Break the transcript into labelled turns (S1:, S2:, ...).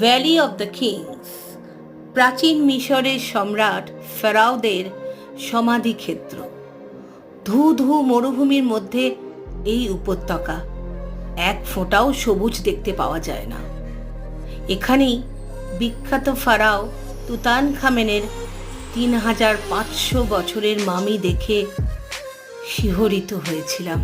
S1: Valley of the Kings প্রাচীন মিশরের সম্রাট ফেরাউদের সমাধিক্ষেত্র। ধু ধু মরুভূমির মধ্যে এই উপত্যকা, এক ফোঁটাও সবুজ দেখতে পাওয়া যায় না। এখানেই বিখ্যাত ফারাও তুতান খামেনের তিন হাজার পাঁচশো বছরের মামি দেখে শিহরিত হয়েছিলাম।